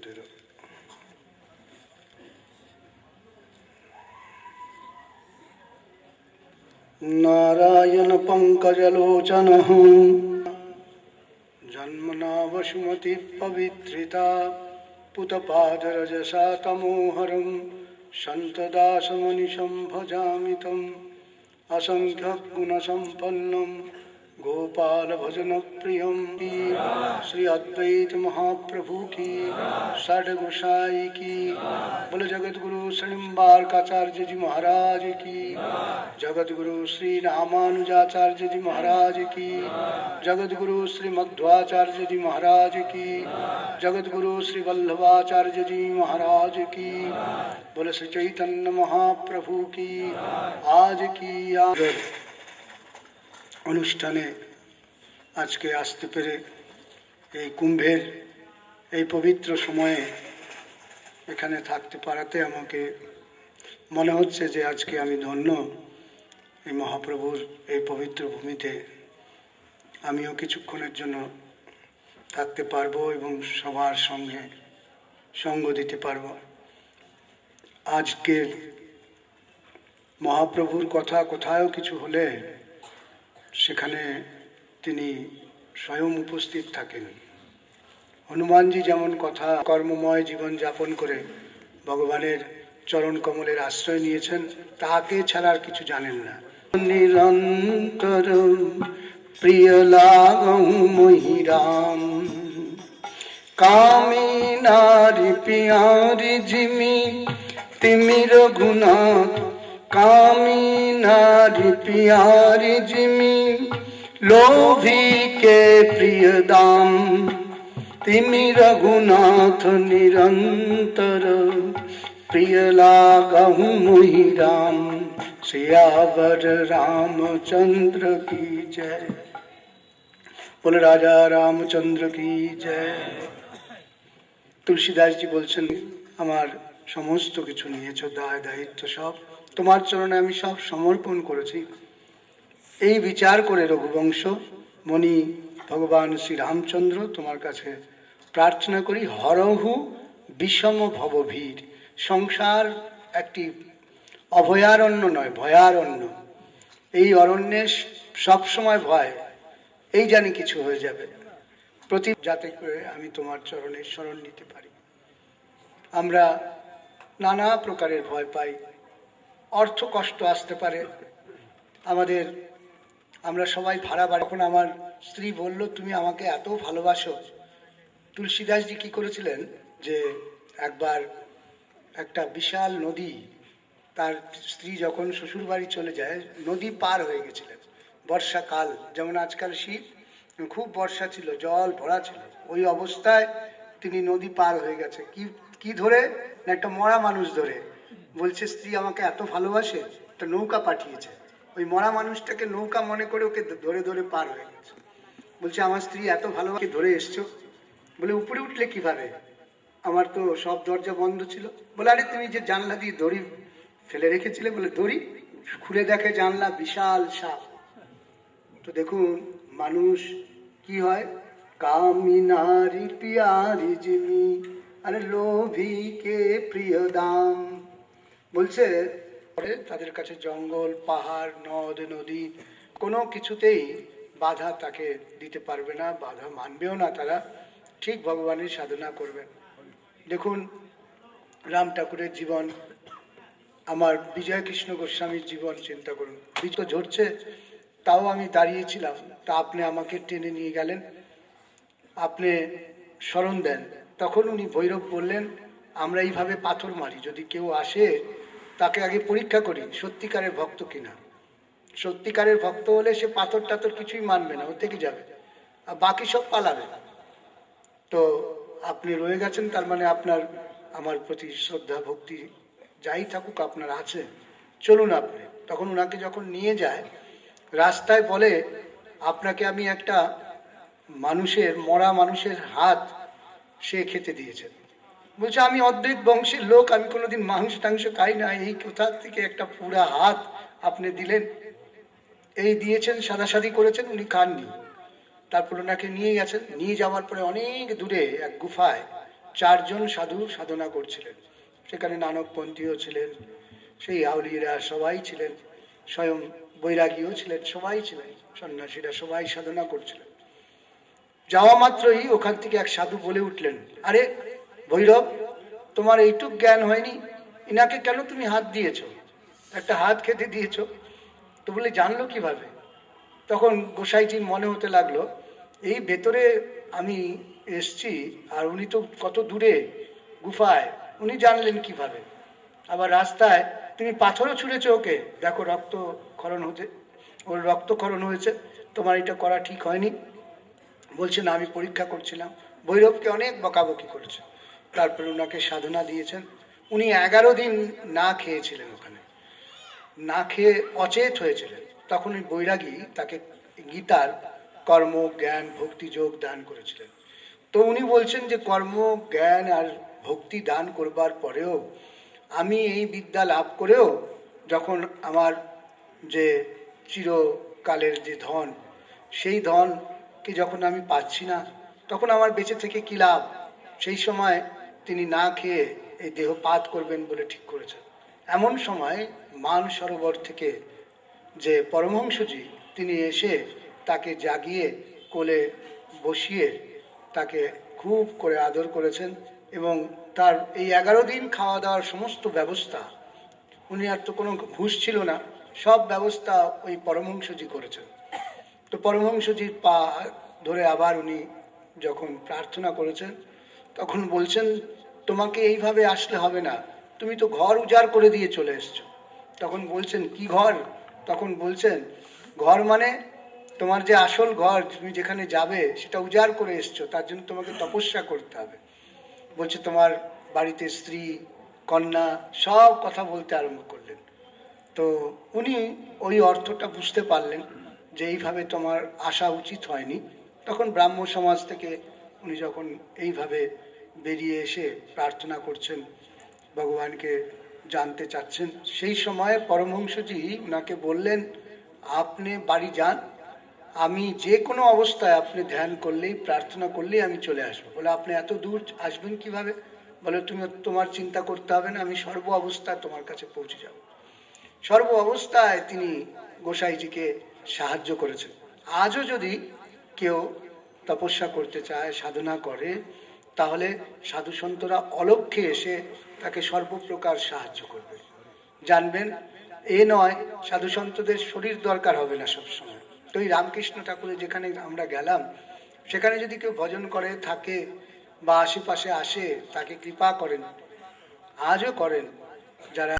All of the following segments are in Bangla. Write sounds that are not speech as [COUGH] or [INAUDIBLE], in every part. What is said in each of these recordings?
मंदिर नारायण पंकजलोचन जन्मना वसुमति पवित्रिता पुतपादरजसा तमोहरम संतदासमनिशं भजामि तम् असङ्ख्यगुणसम्पन्नम् असङ्ख्यगुणसम्पन्नं गोपालभजनप्रियं श्री अद्वैत महाप्रभु की। षड गोसाई की बोले जगत गुरु श्रीम्बारकाचार्य जी महाराज की जगत गुरु श्री रामानुजाचार्य जी महाराज की जगत गुरु श्री मध्वाचार्य जी महाराज की जगत गुरु श्री वल्लभाचार्य जी महाराज की बोले श्री चैतन्य महाप्रभु की आज की आज অনুষ্ঠানে আজকে আসতে পেরে এই কুম্ভের এই পবিত্র সময়ে এখানে থাকতে পারাতে আমাকে মনে হচ্ছে যে আজকে আমি ধন্য এই মহাপ্রভুর এই পবিত্র ভূমিতে। আমিও কিছুক্ষণের জন্য থাকতে পারব এবং সবার সঙ্গে সঙ্গ দিতে পারব। আজকের মহাপ্রভুর কথা কোথাও কিছু হলে সেখানে তিনি স্বয়ং উপস্থিত থাকেন। হনুমানজি যেমন কথা কর্মময় জীবন যাপন করে ভগবানের চরণ কমলের আশ্রয় নিয়েছেন তাকে ছাড়া আর কিছু জানেন না। নিরন্তর প্রিয় মহিরাম নারী পিয়ারি জিমি তিমির গুণাথ কামি নারী পিয়ারি জিমি, লোভী কে প্রিয় দাম। তিমি রঘুনাথ নিরন্তর, প্রিয় লাগহু মোহি রাম। শ্রিয়াবর রামচন্দ্র কি জয়? বলে রাজা রামচন্দ্র কি জয়? তুলসীদাসজি বলছেন, আমার সমস্ত কিছু নিয়েছ, দায়, দায়িত্ব সব। তোমার চরণে আমি সব সমর্পণ করেছি। এই বিচার করে রঘুবংশ, মণি, ভগবান শ্রী রামচন্দ্র তোমার কাছে প্রার্থনা করি, হরহু বিষম ভবভীর। সংসার একটি অভয়ারণ্য নয়, ভয়ারণ্য। এই অরণ্যে সবসময় ভয়, এই জানি কিছু হয়ে যাবে। প্রতি যাতে করে আমি তোমার চরণের স্মরণ নিতে পারি। আমরা নানা প্রকারের ভয় পাই। অর্থ কষ্ট আসতে পারে। আমাদের, আমরা সবাই ভাড়া বাড়ি। এখন আমার স্ত্রী বলল, তুমি আমাকে এত ভালোবাসো। তুলসীদাসজি কি করেছিলেন যে, একবার একটা বিশাল নদী, তার স্ত্রী যখন শ্বশুর বাড়ি চলে যায়, নদী পার হয়ে গেছিলেন। বর্ষাকাল, যেমন আজকাল শীত, খুব বর্ষা ছিল, জল ভরা ছিল। ওই অবস্থায় তিনি নদী পার হয়ে গেছে। কি কি ধরে একটা মরা মানুষ ধরে। বলছে, স্ত্রী আমাকে এত ভালোবাসে, একটা নৌকা পাঠিয়েছে। ওই মরা মানুষটাকে নৌকা মনে করে ওকে ধরে ধরে পার হয়ে গেছে। বলছে, আমার স্ত্রী এত ভালোবাসে, ধরে এসছো? বলে, উপরে উঠলে কীভাবে? আমার তো সব দরজা বন্ধ ছিল। বলে, আরে, তুমি যে জানলা দিয়ে দড়ি ফেলে রেখেছিলে? বলে, দড়ি খুলে দেখে জানলা, বিশাল সাপ। তো দেখুন, মানুষ কি হয়? কামি নারী পিয়ারি জিমি আরে লোভী কে প্রিয় দাম বলছে তাদের কাছে জঙ্গল, পাহাড়, নদ, নদী, কোনো কিছুতেই বাধা তাকে দিতে পারবে না, বাধা মানবেও না তারা। ঠিক ভগবানের সাধনা করবেন দেখুন, রাম ঠাকুরের জীবন, আমার বিজয় কৃষ্ণ গোস্বামীর জীবন, চিন্তা করুন। বীজ তো ঝরছে, তাও আমি দাঁড়িয়েছিলাম। তা আপনি আমাকে টেনে নিয়ে গেলেন। আপনি স্মরণ দেন। তখন উনি ভৈরব বললেন, আমরা এইভাবে পাথর মারি, যদি কেউ আসে, তাকে আগে পরীক্ষা করি, সত্যিকারের ভক্ত কিনা? সত্যিকারের ভক্ত হলে সে পাথর টাথর কিছুই মানবে না, ও থেকে যাবে, আর বাকি সব পালাবে। তো আপনি রয়ে গেছেন, তার মানে আপনার, আমার প্রতি শ্রদ্ধা, ভক্তি যাই থাকুক, আপনার আছে। চলুন আপনি, তখন ওনাকে যখন নিয়ে যায়, রাস্তায় বলে, আপনাকে আমি একটা মানুষের, মরা মানুষের হাত সে খেতে দিয়েছেন। বলছে, আমি অদ্বৈত বংশের লোক, আমি কোনোদিন মাংস টাংস খাই না। এই কোথা থেকে একটা পুরা হাত আপনি দিলেন? এই দিয়েছেন, সাদাসাদি করেছেন, উনি খাননি। তারপর ওনাকে নিয়ে গেছেন। নিয়ে যাওয়ার পরে অনেক দূরে এক গুফায় চারজন সাধু সাধনা করছিলেন। সেখানে নানকপন্থীও ছিলেন, সেই আউলিরা সবাই ছিলেন, স্বয়ং বৈরাগীও ছিলেন, সবাই ছিলেন, সন্ন্যাসীরা সবাই সাধনা করছিলেন। যাওয়া মাত্রই ওখান থেকে এক সাধু বলে উঠলেন, আরে ভৈরব, তোমার এইটুক জ্ঞান হয়নি? ইনাকে কেন তুমি হাত দিয়েছ? একটা হাত খেতে দিয়েছ? তো বলে জানলো কীভাবে? তখন গোসাইটির মনে হতে লাগল, এই ভেতরে আমি এসছি আর উনি তো কত দূরে, গুফায়, উনি জানলেন কীভাবে? আবার রাস্তায় তুমি পাথরও ছুঁড়েছো ওকে? দেখো রক্ত ক্ষরণ হতে, ওর রক্তক্ষরণ হয়েছে, তোমার এটা করা ঠিক হয়নি। বলছেন আমি পরীক্ষা করছিলাম। ভৈরবকে অনেক বকাবকি করেছে। তারপরে ওনাকে সাধনা দিয়েছেন। উনি এগারো দিন না খেয়েছিলেন ওখানে। না খেয়ে অচেত হয়েছিলেন। তখন ওই বৈরাগী তাকে গীতার কর্ম, জ্ঞান, ভক্তি যোগ দান করেছিলেন। তো উনি বলছেন যে, কর্ম, জ্ঞান আর ভক্তি দান করবার পরেও আমি এই বিদ্যা লাভ করেও যখন আমার যে চিরকালের যে ধন, সেই ধনকে যখন আমি পাচ্ছি না, তখন আমার বেঁচে থেকে কী লাভ? সেই সময় তিনি না খেয়ে এই দেহ পাত করবেন বলে ঠিক করেছেন। এমন সময় মান সরোবর থেকে যে পরমহংসজি, তিনি এসে তাকে জাগিয়ে, কোলে বসিয়ে তাকে খুব করে আদর করেছেন এবং তার এই এগারো দিন খাওয়া দাওয়ার সমস্ত ব্যবস্থা, উনি আর তো কোনো ঘুষ ছিল না, সব ব্যবস্থা ওই পরমহংসজি করেছেন। তো পরমহংসজির পা ধরে আবার উনি যখন প্রার্থনা করেছেন, তখন বলছেন, তোমাকে এইভাবে আসলে হবে না। তুমি তো ঘর উজাড় করে দিয়ে চলে এসছো। তখন বলছেন, কি ঘর? তখন বলছেন, ঘর মানে তোমার যে আসল ঘর, তুমি যেখানে যাবে, সেটা উজাড় করে এসছো। তার জন্য তোমাকে তপস্যা করতে হবে। বলছে, তোমার বাড়িতে স্ত্রী, কন্যা, সব কথা বলতে আরম্ভ করলেন। তো উনি ওই অর্থটা বুঝতে পারলেন। যে এইভাবে তোমার আসা উচিত হয়নি, তখন ব্রাহ্ম সমাজ থেকে উনি যখন এইভাবে বেরিয়ে এসে প্রার্থনা করছেন, ভগবানকে জানতে চাচ্ছেন, সেই সময় পরমহংসজি ওনাকে বললেন, আপনি বাড়ি যান, আমি যে কোনো অবস্থায় আপনি ধ্যান করলেই, প্রার্থনা করলেই আমি চলে আসব। বলে, আপনি এত দূর আসবেন কীভাবে? বলে, তুমি তোমার চিন্তা করতে হবে না, আমি সর্ব অবস্থায় তোমার কাছে পৌঁছে যাব। সর্ব অবস্থায় তিনি গোসাইজিকে সাহায্য করেছেন। আজও যদি কেউ তপস্যা করতে চায়, সাধনা করে, তাহলে সাধু সন্তরা অলক্ষ্যে এসে তাকে সর্বপ্রকার সাহায্য করবে। জানবেন, এ নয়, সাধু সন্তদের শরীর দরকার হবে না সবসময়। তো এই রামকৃষ্ণ ঠাকুরের যেখানে আমরা গেলাম, সেখানে যদি কেউ ভজন করে, থাকে বা আশেপাশে আসে, তাকে কৃপা করেন, আজও করেন, যারা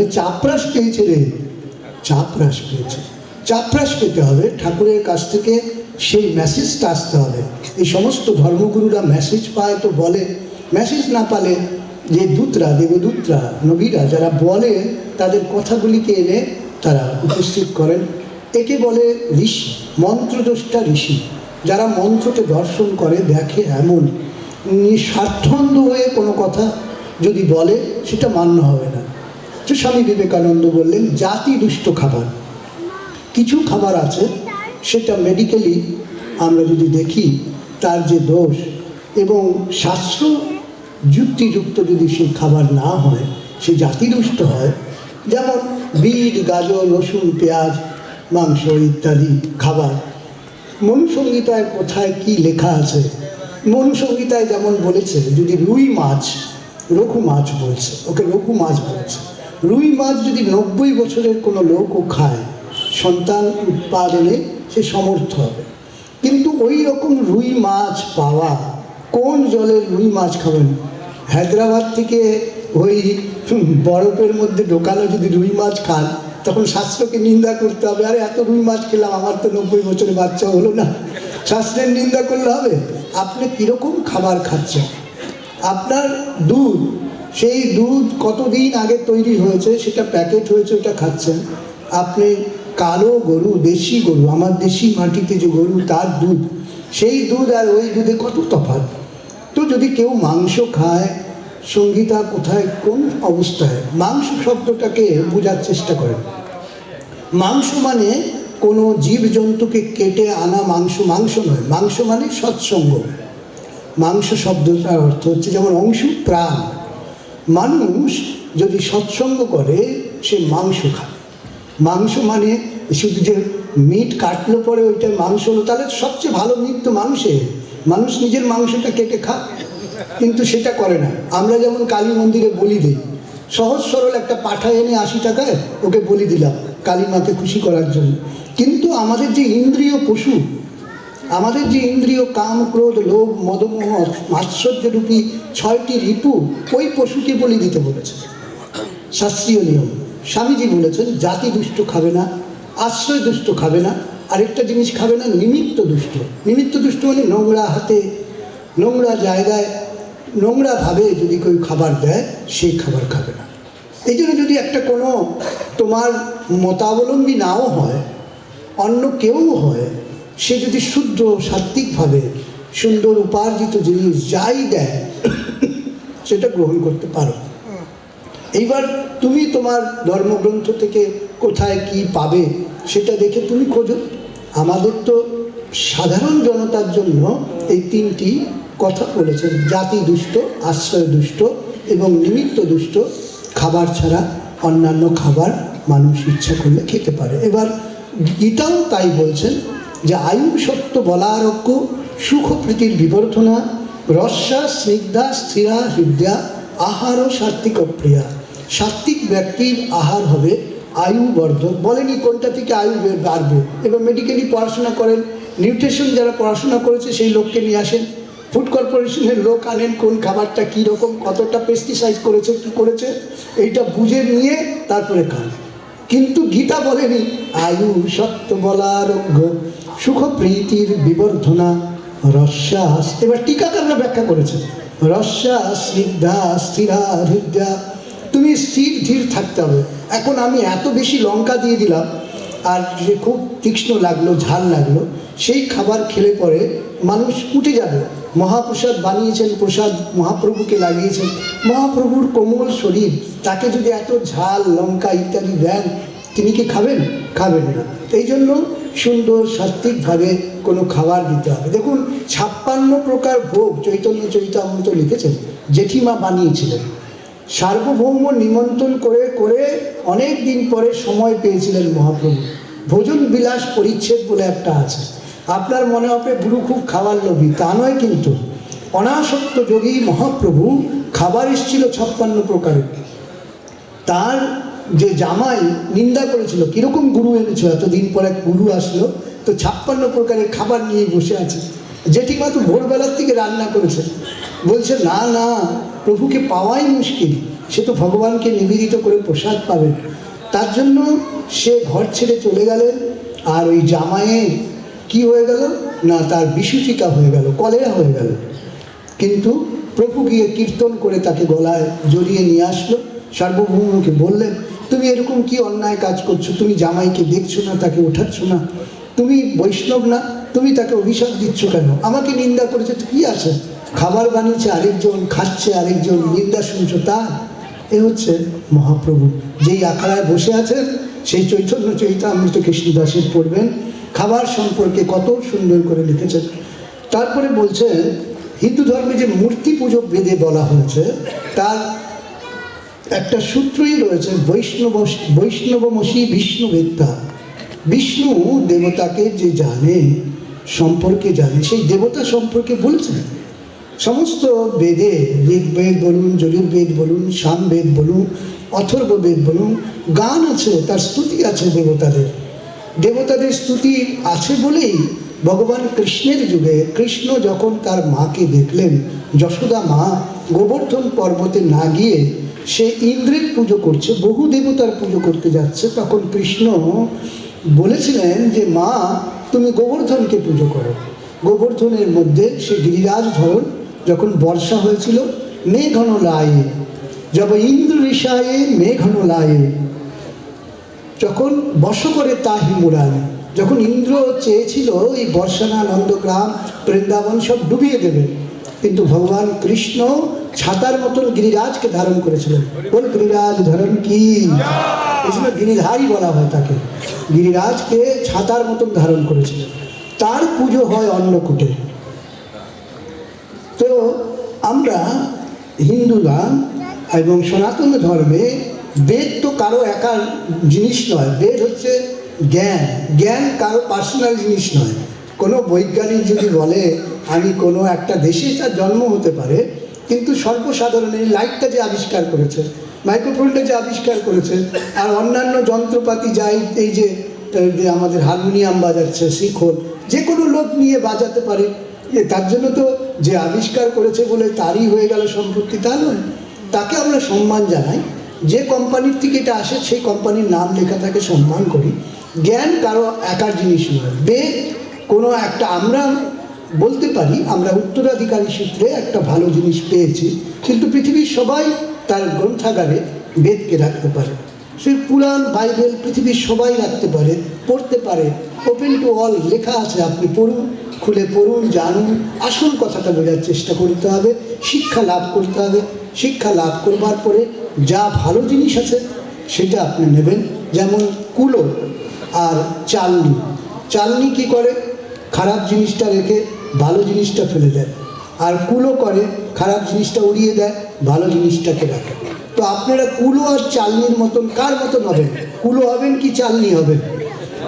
বলে চাপরাস পেয়েছে রে। চাপরাস পেয়েছে চাপরাস পেতে হবে। ঠাকুরের কাছ থেকে সেই মেসেজটা আসতে হবে। এই সমস্ত ধর্মগুরুরা মেসেজ পায় তো বলে। মেসেজ না পালে যে দূতরা, দেবদূতরা, নবীরা যারা বলে, তাদের কথাগুলিকে এনে তারা উপস্থিত করেন। একে বলে ঋষি, মন্ত্রদ্রষ্টা ঋষি। যারা মন্ত্রকে দর্শন করে, দেখে এমন। স্বার্থন্ধ হয়ে কোনো কথা যদি বলে, সেটা মান্য হবে না। স্বামী বিবেকানন্দ বললেন, জাতি দুষ্ট খাবার। কিছু খাবার আছে, সেটা মেডিকেলি আমরা যদি দেখি, তার যে দোষ এবং শাস্ত্র যুক্তিযুক্ত যদি সেই খাবার না হয়, সে জাতিদুষ্ট হয়, যেমন বিট, গাজর, রসুন, পেঁয়াজ, মাংস ইত্যাদি খাবার। মনুসংহিতায় কোথায় কি লেখা আছে? মনুসংহিতায় যেমন বলেছে, যদি রুই মাছ, রঘু মাছ বলছে, ওকে রঘু মাছ বলেছে। রুই মাছ যদি নব্বই বছরের কোনো লোকও খায়, সন্তান উৎপাদনে সে সমর্থ হবে। কিন্তু ওই রকম রুই মাছ পাওয়া, কোন জলের রুই মাছ খাবেন? হায়দ্রাবাদ থেকে ওই বরফের মধ্যে ঢোকানো যদি রুই মাছ খান, তখন শাস্ত্রকে নিন্দা করতে হবে, আরে, এত রুই মাছ খেলাম, আমার তো নব্বই বছরের বাচ্চা হলো না। শাস্ত্রের নিন্দা করলে হবে? আপনি কীরকম খাবার খাচ্ছেন? আপনার দুধ সেই দুধ কতদিন আগে তৈরি হয়েছে, সেটা প্যাকেট হয়েছে, ওটা খাচ্ছেন। আপনি কালো গরু, দেশি গরু, আমার দেশি মাটিতে যে গরু, তার দুধ, সেই দুধ আর ওই দুধে কত তফাৎ? তো যদি কেউ মাংস খায়, সঙ্গীতা কোথায়, কোন অবস্থায়? মাংস শব্দটাকে বোঝার চেষ্টা করেন। মাংস মানে কোনো জীবজন্তুকে কেটে আনা মাংস মাংস নয়, মাংস মানে সৎসঙ্গ। মাংস শব্দটার অর্থ হচ্ছে যেমন অংশ, প্রাণ। মানুষ যদি সৎসঙ্গ করে, সে মাংস খায় মাংস মানে শুধু যে মিট কাটলো পরে ওইটা মাংস হলো, তাহলে সবচেয়ে ভালো মিট তো মানুষের মানুষ নিজের মাংসটা কেটে খায় কিন্তু সেটা করে না। আমরা যেমন কালী মন্দিরে বলি দিই, সহজ সরল একটা পাঠা এনে আশি টাকায় ওকে বলি দিলাম কালী মাকে খুশি করার জন্য। কিন্তু আমাদের যে ইন্দ্রিয় পশু আমাদের যে ইন্দ্রিয়, কাম, ক্রোধ, লোভ মদমোহ মাৎসর্যরূপী ছয়টি ঋতু ওই পশুকে বলি দিতে বলেছে। শাস্ত্রীয় নিয়ম। স্বামীজি বলেছেন, জাতি দুষ্ট খাবে না, আশ্রয় দুষ্ট খাবে না, আরেকটা জিনিস খাবে না, নিমিত্ত দুষ্ট। নিমিত্ত দুষ্ট মানে নোংরা হাতে, নোংরা জায়গায় নোংরাভাবে যদি কেউ খাবার দেয় সেই খাবার খাবে না। এই জন্য যদি একটা কোনো তোমার মতাবলম্বী নাও হয়, অন্য কেউ হয় সে যদি শুদ্ধ সাত্বিকভাবে সুন্দর উপার্জিত জিনিস যাই দেয়, [COUGHS] সেটা গ্রহণ করতে পারো। এইবার তুমি তোমার ধর্মগ্রন্থ থেকে কোথায় কি পাবে সেটা দেখে তুমি খোঁজো। আমাদের তো সাধারণ জনতার জন্য এই তিনটি কথা বলেছেন। জাতি দুষ্ট, আশ্রয় দুষ্ট এবং নিমিত্ত দুষ্ট। খাবার ছাড়া অন্যান্য খাবার মানুষ ইচ্ছা করলে খেতে পারে। এবার গীতাও তাই বলছেন যে আয়ু সত্য বলারক্য সুখ প্রীতির বিবর্ধনা রস্যা স্নিগ্ধা, স্থিরা, হৃদয়া, আহার ও সাত্বিক প্রিয়া সাত্বিক ব্যক্তির আহার হবে আয়ু বর্ধক বলেনি কোনটা থেকে আয়ু বাড়বে। এবার মেডিকেলি পড়াশোনা করেন। নিউট্রিশন যারা পড়াশোনা করেছে, সেই লোককে নিয়ে আসেন। ফুড কর্পোরেশনের লোক আনেন, কোন খাবারটা কী রকম, কতটা পেস্টিসাইড করেছে, কী করেছে, এইটা বুঝে নিয়ে তারপরে খান। কিন্তু গীতা বলেনি আয়ু সত্য বলারোগ্য সুখ প্রীতির বিবর্ধনা রস্যাস এবার টিকাকাররা ব্যাখ্যা করেছে রস্যাস স্নিগ্ধা স্থিরা হৃদয়া তুমি স্থির, ধীর থাকতে হবে। এখন আমি এত বেশি লঙ্কা দিয়ে দিলাম, আর যে খুব তীক্ষ্ণ লাগল, ঝাল লাগল, সেই খাবার খেলে পরে মানুষ উঠে যাবে। মহাপ্রসাদ বানিয়েছেন, প্রসাদ মহাপ্রভুকে লাগিয়েছেন। মহাপ্রভুর কোমল শরীর, তাকে যদি এত ঝাল, লঙ্কা ইত্যাদি দেন, তিনি কি খাবেন? খাবেন না। এই জন্য সুন্দর সাত্বিকভাবে কোনো খাবার দিতে হবে। দেখুন, ছাপ্পান্ন প্রকার ভোগ চৈতন্য চৈতামৃত লিখেছেন, জেঠিমা বানিয়েছিলেন। সার্বভৌম নিমন্ত্রণ করে করে অনেক দিন পরে সময় পেয়েছিলেন মহাপ্রভু। ভোজন বিলাস পরিচ্ছেদ বলে একটা আছে। আপনার মনে হবে গুরু খুব খাবার লোভী, তা নয় কিন্তু। অনাসক্ত যোগী মহাপ্রভু খাবার এসেছিল ছাপ্পান্ন প্রকারের তার যে জামাই নিন্দা করেছিল, কীরকম গুরু এনেছো এতদিন পর এক গুরু আসলো, তো ছাপ্পান্ন প্রকারের খাবার নিয়ে বসে আছে। জেঠিমা তো ভোরবেলার থেকে রান্না করেছে। বলছে, না না, প্রভুকে পাওয়াই মুশকিল। সে তো ভগবানকে নিবেদিত করে প্রসাদ পাবেন তার জন্য সে ঘর ছেড়ে চলে গেলেন আর ওই জামাইয়ের কি হয়ে গেল? না, তার বিসূচিকা হয়ে গেল, কলেরা হয়ে গেল। কিন্তু প্রভু গিয়ে কীর্তন করে তাকে গলায় জড়িয়ে নিয়ে আসলো। সার্বভৌমকে বললেন তুমি এরকম কি অন্যায় কাজ করছ? তুমি জামাইকে দেখছ না, তাকে ওঠাচ্ছ না? তুমি বৈষ্ণব না? তুমি তাকে অভিশাপ দিচ্ছ কেন? আমাকে নিন্দা করেছে কি আছে? খাবার বানিয়েছে, আরেকজন খাচ্ছে, আরেকজন নিন্দা শুনছো। তা এ হচ্ছে মহাপ্রভু। যেই আখড়ায় বসে আছেন, সেই চৈতন্য চৈতামৃত কৃষ্ণদাসের পড়বেন। খাবার সম্পর্কে কত সুন্দর করে লিখেছেন। তারপরে বলছেন, হিন্দু ধর্মে যে মূর্তি পুজো বেদে বলা হয়েছে, তার একটা সূত্রই রয়েছে, বৈষ্ণব বৈষ্ণবমসী বিষ্ণুবেত্তা বিষ্ণু দেবতাকে যে জানে, সম্পর্কে জানে, সেই দেবতা সম্পর্কে বলছেন সমস্ত বেদে ঋগ্বেদ বলুন, যজুর্বেদ বলুন, সামবেদ বলুন অথর্ব বেদ বলুন, গান আছে, তার স্তুতি আছে দেবতাদের। দেবতাদের স্তুতি আছে বলেই ভগবান কৃষ্ণের যুগে কৃষ্ণ যখন তার মাকে দেখলেন, যশোদা মা গোবর্ধন পর্বতে না গিয়ে সে ইন্দ্রের পুজো করছে, বহু দেবতার পুজো করতে যাচ্ছে। তখন কৃষ্ণ বলেছিলেন যে, মা, তুমি গোবর্ধনকে পুজো করো। গোবর্ধনের মধ্যে সে গিরিরাজ ধরন, যখন বর্ষা হয়েছিল মেঘন লায়ে যব ইন্দ্র ঋষায়ে মেঘন লায়ে যখন বর্ষ করে তা হিমুরান যখন ইন্দ্র চেয়েছিল এই বর্ষানা নন্দগ্রাম বৃন্দাবন সব ডুবিয়ে দেবে কিন্তু ভগবান কৃষ্ণ ছাতার মতন গিরিরাজকে ধারণ করেছিলেন। বল গিরিরাজ ধারণ কি? এই জন্য গিরিধারী বলা হয় তাকে। গিরিরাজকে ছাতার মতন ধারণ করেছিলেন। তার পুজো হয় অন্নকূটে। তো আমরা হিন্দুরা এবং সনাতন ধর্মে বেদ তো কারও একার জিনিস নয়। বেদ হচ্ছে জ্ঞান। জ্ঞান কারও পার্সোনাল জিনিস নয়। কোনো বৈজ্ঞানিক যদি বলে আমি কোনো একটা দেশে তার জন্ম হতে পারে, কিন্তু সর্বসাধারণ এই লাইটটা যে আবিষ্কার করেছে মাইক্রোফোনটা যে আবিষ্কার করেছে, আর অন্যান্য যন্ত্রপাতি যাই এই যে আমাদের হারমোনিয়াম বাজাচ্ছে শিখর যে কোনো লোক নিয়ে বাজাতে পারে। তার জন্য তো যে আবিষ্কার করেছে বলে তারই হয়ে গেল সম্পত্তি, তা নয়। তাকে আমরা সম্মান জানাই। যে কোম্পানির থেকে এটা আসে, সেই কোম্পানির নাম লেখা থাকে, সম্মান করি। জ্ঞান কারও একার জিনিস নয়। বেদ কোনো একটা আমরা বলতে পারি, আমরা উত্তরাধিকারী সূত্রে একটা ভালো জিনিস পেয়েছি, কিন্তু পৃথিবীর সবাই তার গ্রন্থাগারে বেদকে রাখতে পারে। সেই পুরাণ, বাইবেল পৃথিবীর সবাই রাখতে পারে, পড়তে পারে। ওপেন টু অল লেখা আছে, আপনি পড়ুন, খুলে পড়ুন, জানুন। আসল কথাটা বোঝার চেষ্টা করতে হবে, শিক্ষা লাভ করতে হবে। শিক্ষা লাভ করবার পরে যা ভালো জিনিস আছে, সেটা আপনি নেবেন। যেমন কুলো আর চালনি। চালনি কি করে? খারাপ জিনিসটা রেখে ভালো জিনিসটা ফেলে দেয়। আর কুলো করে, খারাপ জিনিসটা উড়িয়ে দেয়, ভালো জিনিসটাকে রাখে। তো আপনারা কুলো আর চালনির মতন, কার মতন হবেন? কুলো হবেন কি চালনি হবেন?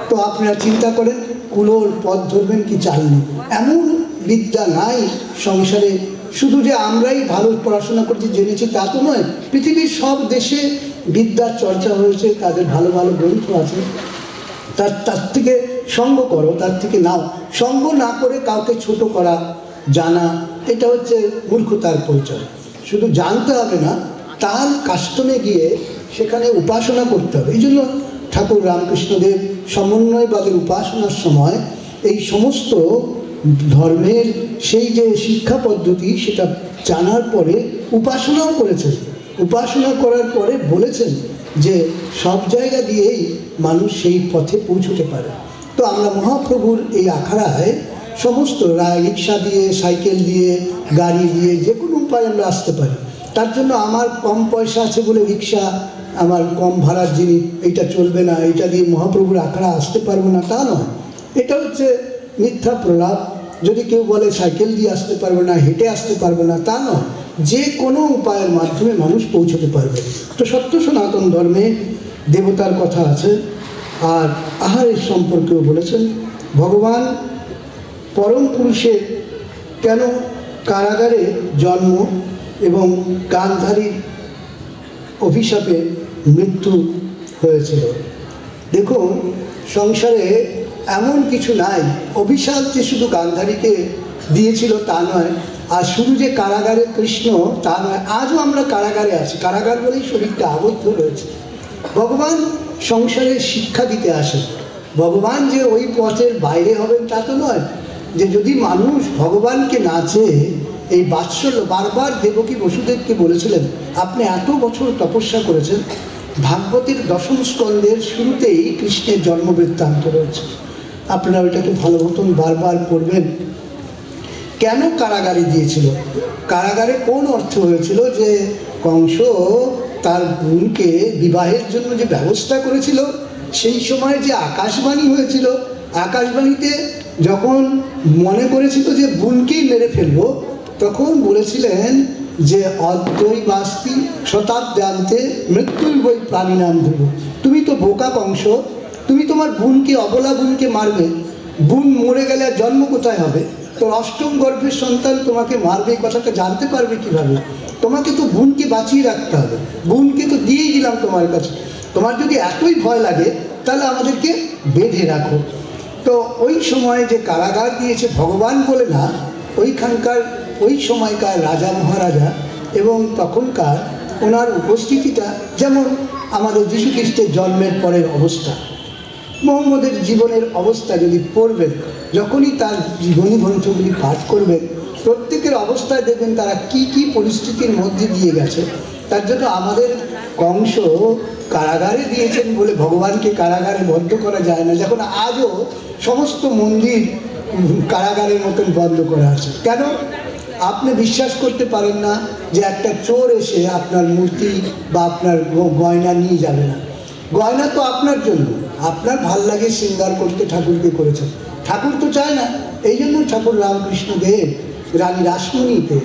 তো আপনারা চিন্তা করেন, কুলোর পথ ধরবেন কি চালনি? এমন বিদ্যা নাই সংসারে। শুধু যে আমরাই ভালো পড়াশোনা করছি, জেনেছি তা তো নয়। পৃথিবীর সব দেশে বিদ্যার চর্চা হয়েছে, তাদের ভালো ভালো গ্রন্থ আছে। তার তার থেকে সঙ্গ করো, তার থেকে নাও। সঙ্গ না করে কাউকে ছোট করা, জানা, এটা হচ্ছে মূর্খতার পরিচয়। শুধু জানতে হবে না, তার কাষ্টমে গিয়ে সেখানে উপাসনা করতে হবে। এই জন্য ঠাকুর রামকৃষ্ণদেব সমন্বয়বাদের উপাসনার সময় এই সমস্ত ধর্মের সেই যে শিক্ষা পদ্ধতি, সেটা জানার পরে উপাসনাও করেছেন। উপাসনা করার পরে বলেছেন যে সব জায়গা দিয়েই মানুষ সেই পথে পৌঁছতে পারে। তো আমরা মহাপ্রভুর এই আখড়ায় সমস্ত রা- রিক্সা দিয়ে, সাইকেল দিয়ে, গাড়ি দিয়ে যে কোনো উপায় আমরা আসতে পারি। তার জন্য আমার কম পয়সা আছে বলে রিক্সা, আমার কম ভাড়ার জিনিস, এইটা চলবে না, এইটা দিয়ে মহাপ্রভুর আখড়া আসতে পারব না, তা নয়। এটা হচ্ছে মিথ্যা প্রলাপ। যদি কেউ বলে সাইকেল দিয়ে আসতে পারবে না, হেঁটে আসতে পারবে না, তা নয়। যে কোনো উপায়ের মাধ্যমে মানুষ পৌঁছতে পারবে। তো সত্য সনাতন ধর্মে দেবতার কথা আছে। আর আহারের সম্পর্কেও বলেছেন, ভগবান পরম পুরুষের কেন কারাগারে জন্ম এবং গান্ধারীর অভিশাপে মৃত্যু হয়েছিল? দেখুন, সংসারে এমন কিছু নাই। অভিশাপ যে শুধু গান্ধারীকে দিয়েছিল তা নয়, আর শুধু যে কারাগারে কৃষ্ণ তা নয়, আজও আমরা কারাগারে আছি। কারাগার বলেই শরীরটা আবদ্ধ রয়েছে। ভগবান সংসারে শিক্ষা দিতে আসেন ভগবান যে ওই পথের বাইরে হবেন তা তো নয়, যে যদি মানুষ ভগবানকে না চেয়ে এই বাৎসল্য, বারবার দেবকী বসুদেবকে বলেছিলেন, আপনি এত বছর তপস্যা করেছেন, ভাগবতের দশম স্কন্ধের শুরুতেই কৃষ্ণের জন্ম বৃত্তান্ত রয়েছে। আপনারা ওইটাকে ভালো মতন বারবার পড়বেন। কেন কারাগারে দিয়েছিল? কারাগারে কোন অর্থ হয়েছিল যে, কংস তার বোনকে বিবাহের জন্য যে ব্যবস্থা করেছিল, সেই সময় যে আকাশবাণী হয়েছিল, আকাশবাণীতে যখন মনে করেছিল যে বোনকেই মেরে ফেলব, তখন বলেছিলেন যে অদ্বৈ বাস্তি শতাব্দান্তে মৃত্যুর বই প্রাণী নাম ধ্রুব। তুমি তো বোকা কংস তুমি তোমার বোনকে অবলা বোনকে মারবে। বোন মরে গেলে জন্ম কোথায় হবে? তোর অষ্টম গর্ভের সন্তান তোমাকে মারবে, এই কথাটা জানতে পারবে কীভাবে? তোমাকে তো বোনকে বাঁচিয়ে রাখতে হবে। বোনকে তো দিয়েই দিলাম তোমার কাছে। তোমার যদি এতই ভয় লাগে, তাহলে আমাদেরকে বেঁধে রাখো। তো ওই সময় যে কারাগার দিয়েছে ভগবান বলে না ওইখানকার ওই সময়কার রাজা মহারাজা এবং তখনকার ওনার উপস্থিতিটা যেমন আমাদের যীশু খ্রিস্টের জন্মের পরের অবস্থা। মোহাম্মদের জীবনের অবস্থা যদি পড়বেন, যখনই তার জীবনী গ্রন্থগুলি পাঠ করবেন, প্রত্যেকের অবস্থায় দেখবেন তারা কি কি পরিস্থিতির মধ্যে দিয়ে গেছে। তার জন্য আমাদের কংস কারাগারে দিয়েছেন বলে ভগবানকে কারাগারে বদ্ধ করা যায় না। যখন আজও সমস্ত মন্দির কারাগারের মতন বন্ধ করা আছে। কেন? আপনি বিশ্বাস করতে পারেন না যে একটা চোর এসে আপনার মূর্তি বা আপনার গয়না নিয়ে যাবে না। গয়না তো আপনার জন্য। আপনার ভালো লাগে শৃঙ্গার করতে ঠাকুরকে করেছেন। ঠাকুর তো চায় না এই জন্য ঠাকুর রামকৃষ্ণ দেব রানী রাসমণিতে।